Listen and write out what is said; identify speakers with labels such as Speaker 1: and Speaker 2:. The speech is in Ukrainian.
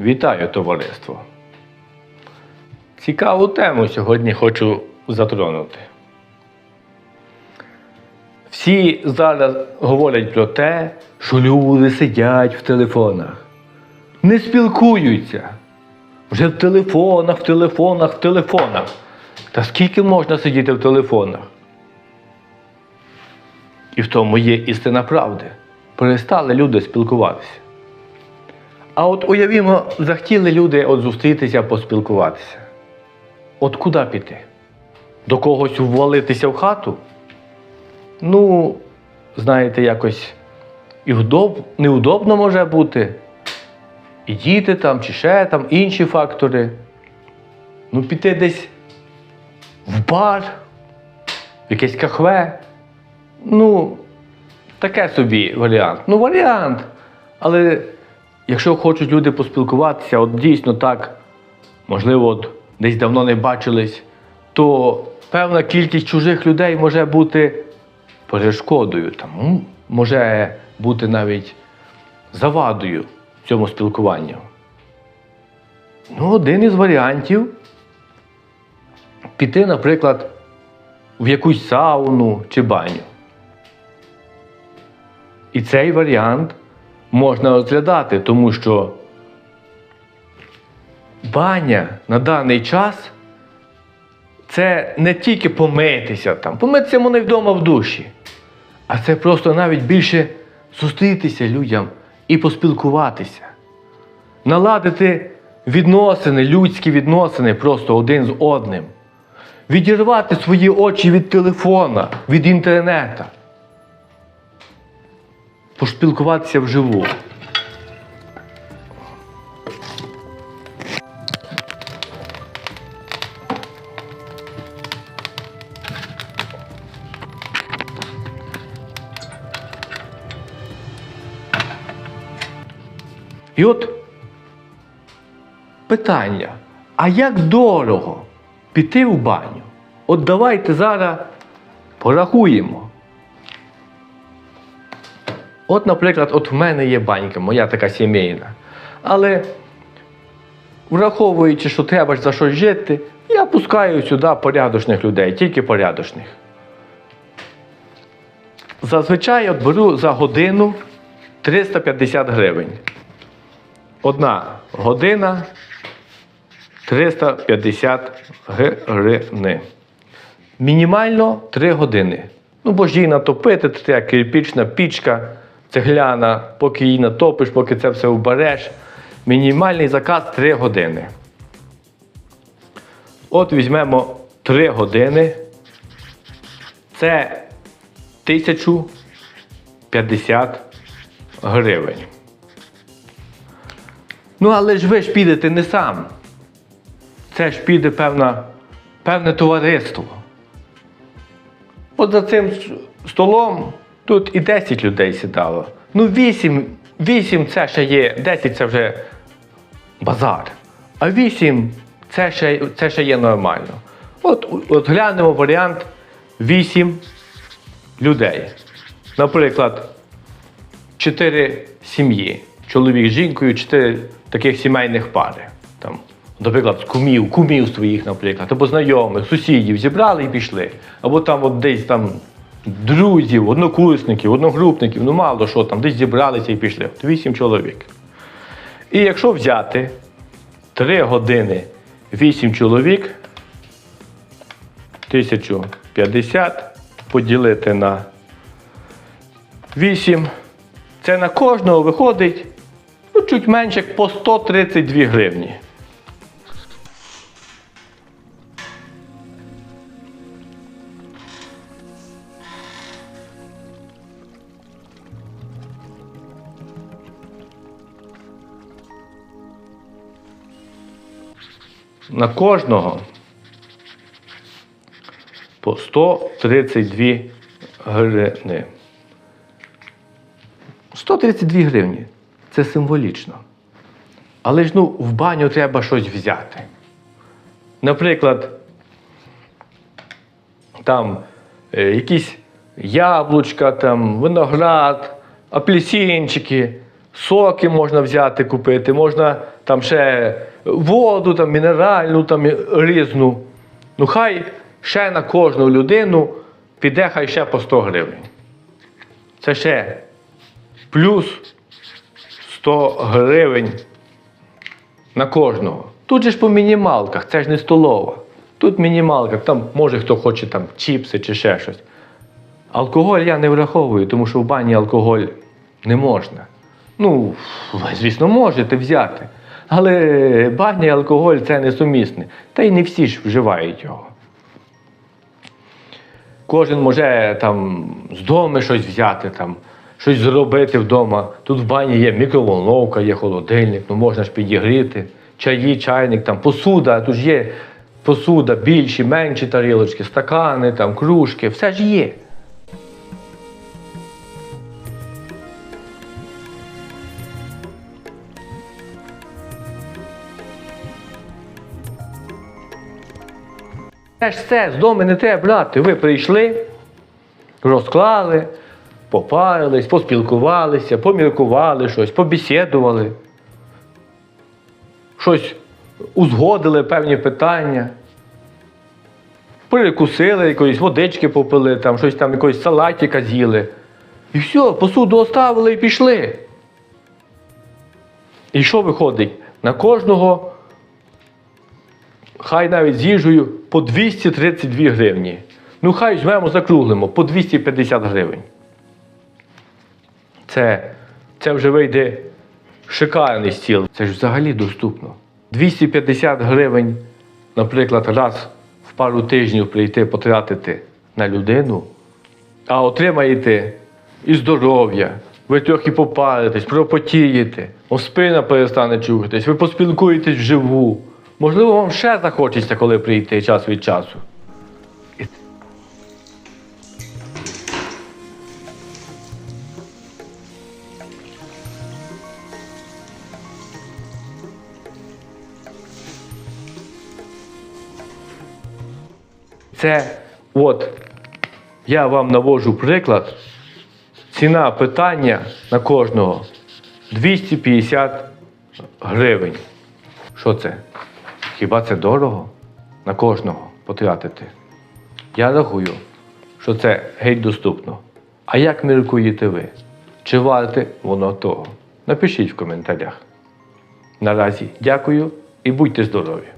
Speaker 1: Вітаю, товариство! Цікаву тему сьогодні хочу затронути. Всі зараз говорять про те, що люди сидять в телефонах, не спілкуються. Вже в телефонах, в телефонах, в телефонах. Та скільки можна сидіти в телефонах? І в тому є істина правди. Перестали люди спілкуватися. А от уявімо, захотіли люди от зустрітися, поспілкуватися. От куди піти? До когось ввалитися в хату? Ну, знаєте, якось і вдоб... неудобно може бути. І діти там, чи ще там, інші фактори. Ну, піти десь в бар, в якесь кахве. Ну, таке собі варіант. Ну, варіант. Але якщо хочуть люди поспілкуватися, от дійсно так, можливо, от десь давно не бачились, то певна кількість чужих людей може бути перешкодою, там, може бути навіть завадою цьому спілкуванню. Ну, один із варіантів піти, наприклад, в якусь сауну чи баню. І цей варіант можна розглядати, тому що баня на даний час це не тільки помитися там, помитися й вдома в душі, а це просто навіть більше зустрітися людям і поспілкуватися, наладити відносини, людські відносини просто один з одним, відірвати свої очі від телефона, від інтернету поспілкуватися вживу. І от питання: а як дорого піти в баню? От давайте зараз порахуємо. От, наприклад, от в мене є банька, моя така сімейна. Але враховуючи, що треба ж за щось жити, я пускаю сюди порядочних людей, тільки порядочних. Зазвичай от беру за годину 350 гривень. Одна година 350 гривень. Мінімально 3 години. Ну, бо ж її натопити, це кирпічна пічка, цегляна, поки її натопиш, поки це все вбереш. Мінімальний заказ 3 години. От візьмемо 3 години. Це 1050 гривень. Ну, але ж ви ж підете не сам. Це ж піде певна, певне товариство. От за цим столом тут і 10 людей сідало. Ну, 8, 8 це ще є, 10 це вже базар. А 8 це ще, це ще є нормально. От, от глянемо варіант 8 людей. Наприклад, 4 сім'ї. Чоловік з жінкою, 4 таких сімейних пари. Там, наприклад, кумів, кумів своїх, наприклад, або знайомих, сусідів зібрали і пішли. Або там от десь там друзів, однокурсників, одногрупників, ну мало що там, десь зібралися і пішли. От Вісім чоловік. І якщо взяти 3 години 8 чоловік, 1050 поділити на 8, це на кожного виходить ну, чуть менше як по 132 гривні. На кожного по 132 гривни. 132 гривні. Це символічно. Але ж ну, в баню треба щось взяти. Наприклад, там е, якісь яблучка, там, виноград, апельсинчики. соки можна взяти, купити, можна там ще воду, там, мінеральну, там, різну. Ну, хай ще на кожну людину піде хай ще по 100 гривень. Це ще плюс 100 гривень на кожного. Тут же ж по мінімалках, це ж не столова. Тут мінімалка, там може хто хоче там чіпси чи ще щось. Алкоголь я не враховую, тому що в бані алкоголь не можна. Ну, звісно, можете взяти. Але баня і алкоголь це несумісне. Та й не всі ж вживають його. Кожен може там з дому щось взяти, там, щось зробити вдома. Тут в бані є мікроволновка, є холодильник, ну можна ж підігріти, чаї, чайник, там, посуда, тут ж є посуда, більші, менші тарілочки, стакани, там, кружки, все ж є. Це ж все, з дому не треба брати. Ви прийшли, розклали, попарились, поспілкувалися, поміркували щось, побесідували, щось узгодили певні питання. Перекусили якоїсь водички попили, там, щось там якогось салатика з'їли. І все, посуду оставили і пішли. І що виходить? На кожного хай навіть з їжею по 232 гривні. Ну, хай візьмемо, закруглимо по 250 гривень. Це, це вже вийде шикарний стіл. Це ж взагалі доступно. 250 гривень, наприклад, раз в пару тижнів прийти потратити на людину, а отримаєте і здоров'я, ви трохи попаритесь, пропотієте, спина перестане чухатись, ви поспілкуєтесь вживу. Можливо, вам ще захочеться, коли прийти час від часу. Це от я вам навожу приклад. Ціна питання на кожного 250 гривень. Що це? Хіба це дорого на кожного потратити? Я рахую, що це геть доступно. А як міркуєте ви? Чи варте воно того? Напишіть в коментарях. Наразі дякую і будьте здорові!